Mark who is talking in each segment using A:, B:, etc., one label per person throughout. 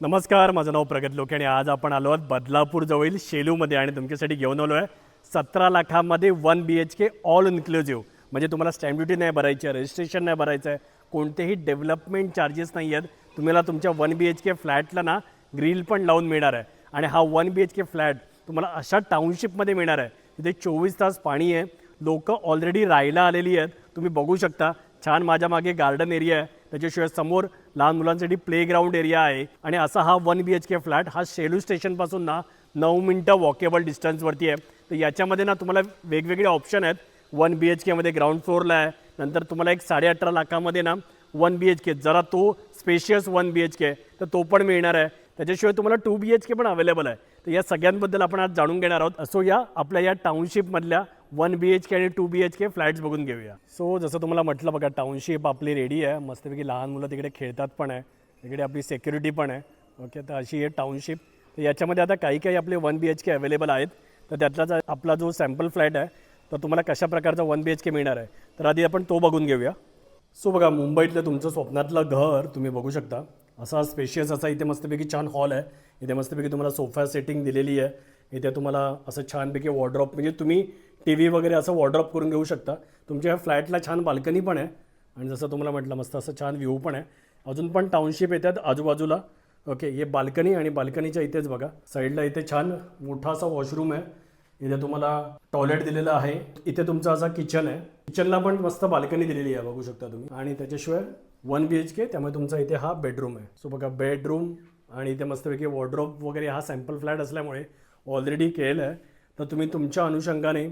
A: नमस्कार माझं नाव प्रगत लोके आणि आज आपण आलो आहोत बदलापूरजवळील शेलूमध्ये आणि तुमच्यासाठी घेऊन आलो आहे सतरा लाखामध्ये one B H K all inclusive म्हणजे तुम्हाला स्टॅम्प ड्युटी नाही भरायची आहे रजिस्ट्रेशन नाही भरायचं आहे कोणतेही डेव्हलपमेंट चार्जेस नाही आहेत. तुम्हाला तुमच्या वन बी एच के फ्लॅटला ना ग्रिल पण लावून मिळणार आहे. आणि हा one B H K flat तुम्हाला अशा टाउनशिपमध्ये मिळणार आहे. तिथे चोवीस तास पाणी आहे. लोक ऑलरेडी राहायला आलेली आहेत. तुम्ही बघू शकता छान माझ्या मागे गार्डन एरिया आहे. त्याच्याशिवाय समोर लहान मुलांसाठी प्लेग्राऊंड एरिया आहे. आणि असा हा one B H K flat हा शेलू स्टेशनपासून ना नऊ मिनटं वॉकेबल डिस्टन्सवरती आहे. तर याच्यामध्ये ना तुम्हाला वेगवेगळे ऑप्शन आहेत. वन बी एच केमध्ये ग्राउंड फ्लोअरला आहे. नंतर तुम्हाला एक साडे अठरा लाखामध्ये ना वन बी एच के जरा तो spacious one B H K तर तो पण मिळणार आहे. त्याच्याशिवाय तुम्हाला टू बी एच के पण अवेलेबल आहे. तर या सगळ्यांबद्दल आपण आज जाणून घेणार आहोत. असो या आपल्या या टाउनशिपमधल्या वन बी एच के आणि two B H K flats बघून घेऊया. सो जसं तुम्हाला म्हटलं बघा टाउनशिप आपली रेडी आहे. मस्तपैकी लहान मुलं तिकडे खेळतात पण आहे. तिकडे आपली सेक्युरिटी पण आहे. ओके तर अशी आहे टाउनशिप तर याच्यामध्ये आता काही काही आपले one B H K available आहेत. तर त्यातलाच आपला जो सॅम्पल फ्लॅट आहे तर तुम्हाला कशा प्रकारचा वन बी एच के मिळणार आहे? तर आधी आपण तो बघून घेऊया. सो बघा मुंबईतलं तुमचं स्वप्नातलं घर तुम्ही बघू शकता. असा स्पेशियस असा इथे मस्तपैकी छान हॉल आहे. इथे मस्तपैकी तुम्हाला सोफा सेटिंग दिलेली आहे. इथे तुम्हाला असं छानपैकी वॉर्ड्रॉप म्हणजे तुम्ही टी व्ही वगैरे असं वॉर्ड्रॉप करून घेऊ शकता. तुमच्या ह्या फ्लॅटला छान बाल्कनी पण आहे. आणि जसं तुम्हाला म्हटलं मस्त असं छान व्ह्यू पण आहे. अजून पण टाउनशिप येतात आजूबाजूला. ओके हे बाल्कनी आणि बाल्कनीच्या इथेच बघा. साईडला इथे छान मोठा असा वॉशरूम आहे. इथे तुम्हाला टॉयलेट दिलेलं आहे. इथे तुमचा असा किचन आहे. किचनला पण मस्त बाल्कनी दिलेली आहे बघू शकता तुम्ही. आणि त्याच्याशिवाय वन बी एच के त्यामुळे तुमचा इथे हा बेडरूम आहे. सो बघा बेडरूम आणि इथे मस्तपैकी वॉर्ड्रॉप वगैरे हा सॅम्पल फ्लॅट असल्यामुळे ऑलरेडी केलं आहे. तर तुम्ही तुमच्या अनुषंगाने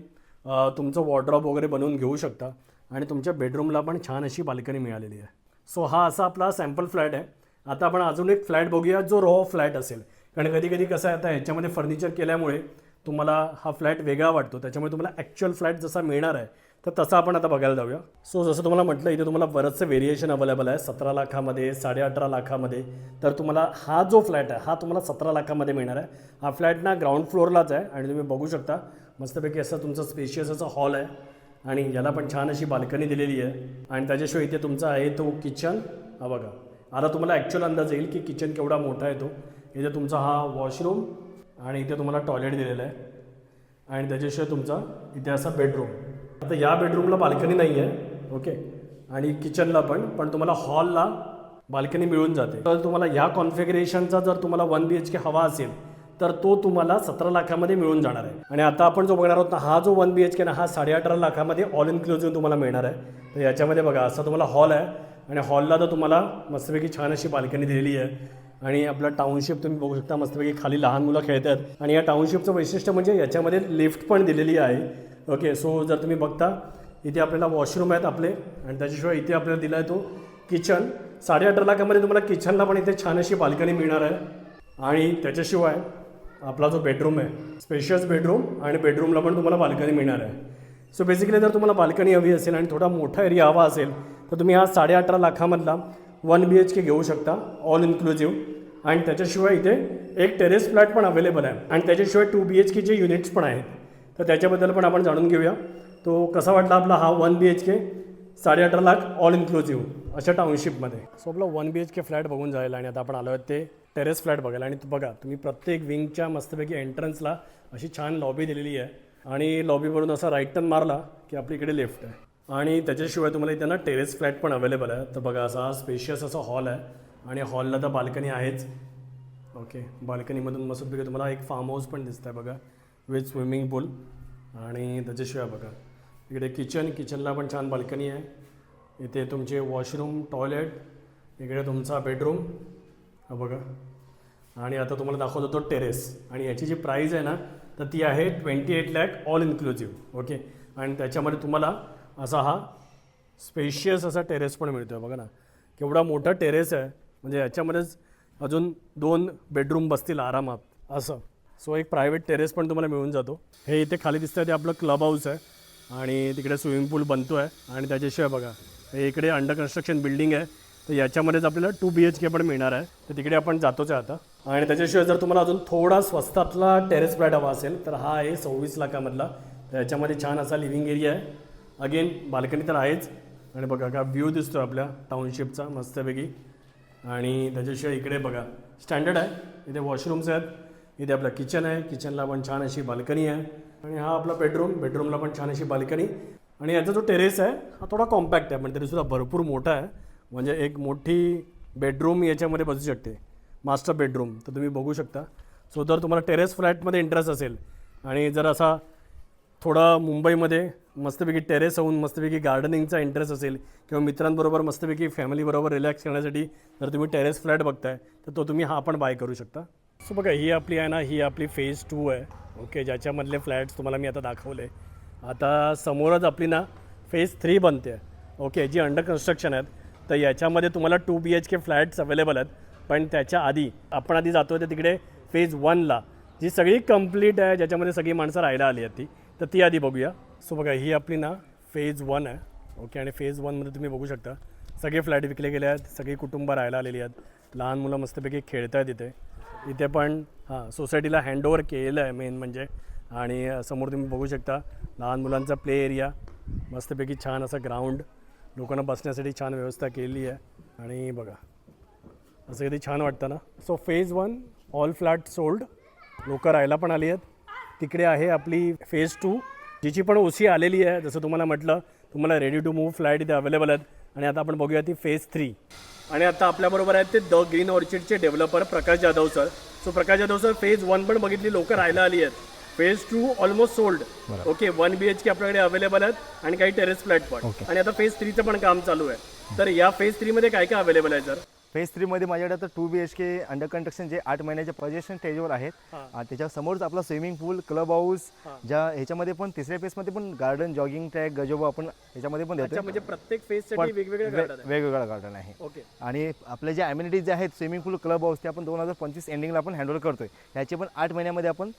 A: तुमचं वॉर्ड्रॉप वगैरे बनवून घेऊ शकता आणि तुमच्या बेडरूमला पण छान अशी बाल्कनी मिळालेली आहे. सो हा असा आपला सॅम्पल फ्लॅट आहे. आता आपण अजून एक फ्लॅट बघूया जो रॉ फ्लॅट असेल. कारण कधी कधी कसं आहे आता ह्याच्यामध्ये फर्निचर केल्यामुळे तुम्हाला हा फ्लॅट वेगळा वाटतो. त्याच्यामुळे तुम्हाला ॲक्च्युअल फ्लॅट जसा मिळणार आहे तर तसं आपण आता बघायला जाऊया. सो जसं तुम्हाला म्हटलं इथे तुम्हाला बरंचसं व्हेरिएशन अवेलेबल आहे. सतरा लाखामध्ये साडे अठरा लाखामध्ये. तर तुम्हाला हा जो फ्लॅट आहे हा तुम्हाला सतरा लाखामध्ये मिळणार आहे. हा फ्लॅट ना ग्राउंड फ्लोअरलाच आहे आणि तुम्ही बघू शकता मस्तपैकी असं तुमचं स्पेशियस असं हॉल आहे. आणि याला पण छान अशी बाल्कनी दिलेली आहे. आणि त्याच्याशिवाय इथे तुमचा आहे तो किचन हा बघा. आता तुम्हाला ॲक्च्युअल अंदाज येईल की किचन केवढा मोठा आहे तो. इथे तुमचा हा वॉशरूम आणि इथे तुम्हाला टॉयलेट दिलेलं आहे. आणि त्याच्याशिवाय तुमचा इथे असा बेडरूम आता या बेडरूमला बाल्कनी नाही आहे ओके आणि किचनला पण पण तुम्हाला हॉलला बाल्कनी मिळून जाते. तर तुम्हाला ह्या कॉन्फिगरेशनचा जर तुम्हाला वन बी एच के हवा असेल तर तो तुम्हाला सतरा लाखामध्ये मिळून जाणार आहे. आणि आता आपण जो बघणार आहोत ना हा जो वन बी एच के ना हा साडे अठरा लाखामध्ये ऑल इन्क्लुझिव्ह तुम्हाला मिळणार आहे. तर याच्यामध्ये बघा असा तुम्हाला हॉल आहे. आणि हॉलला तर तुम्हाला मस्तपैकी छान अशी बाल्कनी दिलेली आहे. आणि आपला टाउनशिप तुम्ही बघू शकता मस्तपैकी खाली लहान मुलं खेळतात. आणि या टाउनशिपचं वैशिष्ट्य म्हणजे याच्यामध्ये लिफ्ट पण दिलेली आहे. ओके सो जर तुम्ही बघता इथे आपल्याला वॉशरूम आहेत आपले आणि त्याच्याशिवाय इथे आपल्याला दिला आहे तो किचन साडे अठरा लाखामध्ये तुम्हाला किचनला पण इथे छान अशी बाल्कनी मिळणार आहे. आणि त्याच्याशिवाय आपला जो बेडरूम आहे स्पेशियस बेडरूम आणि बेडरूमला पण तुम्हाला बाल्कनी मिळणार आहे. सो बेसिकली जर तुम्हाला बाल्कनी हवी असेल आणि थोडा मोठा एरिया हवा असेल तर तुम्ही हा साडे अठरा लाखामधला वन बी एच के घेऊ शकता ऑल इन्क्लुझिव्ह आणि त्याच्याशिवाय इथे एक टेरेस फ्लॅट पण अवेलेबल आहे. आणि त्याच्याशिवाय टू बी एच केचे युनिट्स पण आहेत. तर त्याच्याबद्दल पण आपण जाणून घेऊया. तो कसा वाटला आपला हा वन बी एच के साडे अठरा लाख ऑल इन्क्लुझिव्ह अशा टाउनशिपमध्ये सो आपला one B H K flat बघून जायला आणि आता आपण आलो आहे ते टेरेस फ्लॅट बघायला. आणि बघा तुम्ही प्रत्येक विंगच्या मस्तपैकी एंट्रन्सला अशी छान लॉबी दिलेली आहे. आणि लॉबीवरून असा राईट टर्न मारला की आपली इकडे लेफ्ट आहे. आणि त्याच्याशिवाय तुम्हाला इथे ना टेरेस फ्लॅट पण अवेलेबल आहे. तर बघा असा स्पेशियस असा हॉल आहे. आणि हॉलला तर बाल्कनी आहेच. ओके बाल्कनीमधून मस्तपैकी तुम्हाला एक फार्म हाऊस पण दिसतं आहे बघा. विथ स्विमिंग पूल आणि त्याच्याशिवाय बघा इकडे किचन किचनला पण छान बाल्कनी आहे. इथे तुमचे वॉशरूम टॉयलेट इकडे तुमचा बेडरूम हा बघा. आणि आता तुम्हाला दाखवतो तो टेरेस आणि याची जी प्राईज आहे ना तर ती आहे twenty eight lakh all inclusive okay आणि त्याच्यामध्ये तुम्हाला असा हा स्पेशियस असा टेरेस पण मिळतो आहे बघा ना. केवढा मोठा टेरेस आहे. म्हणजे याच्यामध्येच अजून दोन बेडरूम बसतील आरामात. असं. सो एक प्रायव्हेट टेरेस पण तुम्हाला मिळून जातो. हे इथे खाली दिसतं ते आपलं क्लब हाऊस आहे. आणि तिकडे स्विमिंग पूल बनतो आहे आणि त्याच्याशिवाय बघा हे इकडे अंडर कन्स्ट्रक्शन बिल्डिंग आहे. तर याच्यामध्येच आपल्याला टू बी एच के पण मिळणार आहे. तर तिकडे आपण जातोच आहे आता. आणि त्याच्याशिवाय जर तुम्हाला अजून थोडा स्वस्तातला टेरेस फ्लॅट हवा असेल तर हा आहे सव्वीस लाखामधला. तर याच्यामध्ये छान असा लिव्हिंग एरिया आहे. अगेन बाल्कनी तर आहेच. आणि बघा का व्ह्यू दिसतो आपल्या टाउनशिपचा मस्तपैकी. आणि त्याच्याशिवाय इकडे बघा स्टँडर्ड आहे. इथे वॉशरूम्स आहेत. इथे आपलं किचन आहे. किचनला पण छान अशी बाल्कनी आहे. आणि हा आपला बेडरूम बेडरूमला पण छान अशी बाल्कनी आणि याचा जो टेरेस आहे हा थोडा कॉम्पॅक्ट आहे पण तरीसुद्धा भरपूर मोठा आहे. म्हणजे एक मोठी बेडरूम याच्यामध्ये बसू शकते. मास्टर बेडरूम तर तुम्ही बघू शकता. सो जर तुम्हाला टेरेस फ्लॅटमध्ये इंटरेस्ट असेल आणि जर असा थोडा मुंबईमध्ये मस्तपैकी टेरेस होऊन मस्तपैकी गार्डनिंगचा इंटरेस्ट असेल किंवा मित्रांबरोबर मस्तपैकी फॅमिलीबरोबर रिलॅक्स करण्यासाठी जर तुम्ही टेरेस फ्लॅट बघताय तर तो तुम्ही हा पण बाय करू शकता. सो बघा ही आपली आहे ना ही आपली फेज टू आहे. ओके ज्याच्यामधले फ्लॅट्स तुम्हाला मी आता दाखवले. आता समोरच आपली ना फेज थ्री बनते. आहे ओके जी अंडर कन्स्ट्रक्शन आहेत तर याच्यामध्ये तुम्हाला two B H K flats available आहेत. पण त्याच्या आधी आपण आधी जातो ते तिकडे फेज वनला जी सगळी कंप्लीट आहे ज्याच्यामध्ये सगळी माणसं राहायला आली आहेत ती तर ती आधी बघूया. सो बघा ही आपली ना फेज वन आहे. ओके आणि फेज वनमध्ये तुम्ही बघू शकता. सगळे फ्लॅट विकले गेले आहेत सगळी कुटुंब राहायला आलेली आहेत. लहान मुलं मस्तपैकी खेळत आहेत इथे. इथे पण हां सोसायटीला हँडओव्हर केलेलं आहे मेन म्हणजे. आणि समोर तुम्ही बघू शकता लहान मुलांचा प्ले एरिया मस्तपैकी छान असं ग्राउंड लोकांना बसण्यासाठी छान व्यवस्था केलेली आहे. आणि बघा असं किती छान वाटतं ना? So phase one all flat sold लोकं राहायला पण आली आहेत. तिकडे आहे आपली फेज टू जिची पण ओसी आलेली आहे. जसं तुम्हाला म्हटलं तुम्हाला रेडी टू मूव्ह फ्लॅट इथे अवेलेबल आहेत. आणि आता आपण बघूया ती फेज थ्री आणि आता आपल्याबरोबर आहेत ते the green ऑर्चिडचे developer Prakash Jadhav sir. So Prakash Jadhav sir phase one पण बघितली लोकं राहायला आली आहेत. Phase two almost sold okay one B H K आपल्याकडे अवेलेबल आहेत आणि काही टेरेस फ्लॅट पण. आणि आता फेज थ्रीचं पण काम चालू आहे. तर या फेज थ्रीमध्ये काय काय अवेलेबल आहे सर
B: फेज थ्रीमध्ये माझ्याकडे आता two B H K under construction जे आठ महिन्याच्या पोझिशन स्टेजवर आहेत. आणि त्याच्या समोरच आपला स्विमिंग पूल क्लब हाऊस ज्या ह्याच्यामध्ये पण तिसऱ्या फेजमध्ये पण गार्डन जॉगिंग ट्रॅक गजोबा आपण ह्याच्यामध्ये पण देतो
A: म्हणजे प्रत्येक फेजसाठी वेगवेगळे गार्डन आहे.
B: आणि आपले जे अम्युनिटीज जे आहेत स्विमिंग पूल क्लब हाऊस ते आपण दोन हजार पंचवीस एंडिंगला आपण हँडओव्हर करतोय. ह्याचे पण आठ महिन्यामध्ये आपण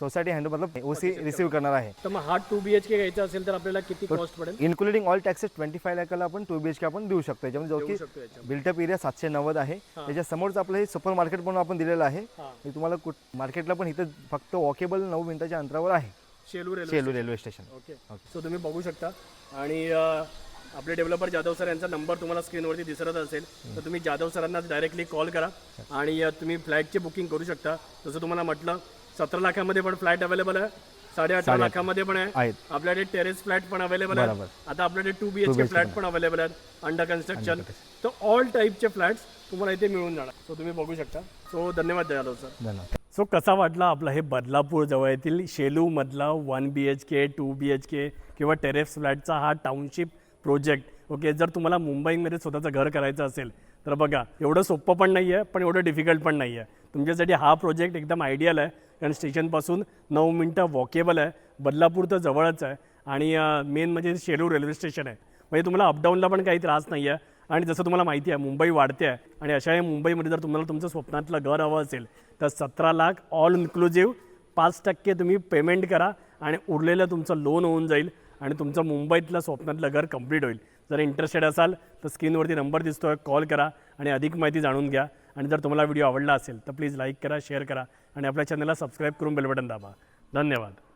B: सोसायटी हँड मतलब ओ सी रिसीव्ह करणार आहे.
A: तर मग हा टू बी एच के घ्यायचा असेल तर आपल्याला किती कॉस्ट पडेल?
B: Including all taxes twenty five लाखाला आपण टू बी एच के आपण देऊ शकतो. याच्यामध्ये जो की
A: याच्यामध्ये.
B: बिल्टअप एरिया सातशे नव्वद आहे. त्याच्या समोरच आपलं हे सुपर मार्केट म्हणून आपण दिलेलं आहे.
A: हां.
B: हे तुम्हाला कुठ मार्केटला पण इथं फक्त वॉकेबल नऊ मिनिटाच्या अंतरावर आहे.
A: Shelu railway
B: Shelu railway station
A: okay so तुम्ही बघू शकता. आणि अं, आपले डेव्हलपर जाधव सर यांचा नंबर तुम्हाला स्क्रीनवरती दिसत असेल. तर तुम्ही जाधव सरांना डायरेक्टली कॉल करा. आणि अं, तुम्ही फ्लॅटची बुकिंग करू शकता. जसं तुम्हाला म्हटलं सतरा लाखामध्ये पण फ्लॅट अवेलेबल आहे. साडे अठरा लाखामध्ये पण आहे. आपल्याकडे टेरेस फ्लॅट पण अवेलेबल आहेत.
B: बरोबर.
A: आता आपल्याकडे two B H K flat पण अवेलेबल आहेत. अंडर कन्स्ट्रक्शन तर ऑल टाईपचे फ्लॅट्स तुम्हाला इथे मिळून जाणार. सो तुम्ही बघू शकता. सो धन्यवाद जाधव सर
B: धन्यवाद.
A: सो कसा वाटला आपला हे बदलापूर जवळतील शेलूमधला one B H K two B H K किंवा टेरेस फ्लॅटचा हा टाउनशिप प्रोजेक्ट ओके जर तुम्हाला मुंबईमध्ये स्वतःचं घर करायचं असेल तर बघा एवढं सोपं पण नाही आहे पण एवढं डिफिकल्ट पण नाही आहे तुमच्यासाठी हा प्रोजेक्ट एकदम आयडियल आहे. कारण स्टेशनपासून नऊ मिनटं वॉकेबल आहे. बदलापूर तर जवळच आहे. आणि मेन म्हणजे शेलू रेल्वे स्टेशन आहे. म्हणजे तुम्हाला अपडाऊनला पण काही त्रास नाही आहे आणि जसं तुम्हाला माहिती आहे मुंबई वाढते आहे. आणि अशा या मुंबईमध्ये जर तुम्हाला तुमचं स्वप्नातलं घर हवं असेल तर सतरा लाख ऑल इन्क्लुझिव्ह पाच टक्के तुम्ही पेमेंट करा आणि उरलेलं तुमचं लोन होऊन जाईल आणि तुमचं मुंबईतलं स्वप्नातलं घर कंप्लीट होईल. जर इंटरेस्टेड असाल तर स्क्रीनवरती नंबर दिसतोय कॉल करा आणि अधिक माहिती जाणून घ्या. आणि जर तुम्हाला व्हिडिओ आवडला असेल तर प्लीज लाईक करा शेअर करा. आणि आपल्या चॅनलला सबस्क्राईब करून बेलबटन दाबा. धन्यवाद.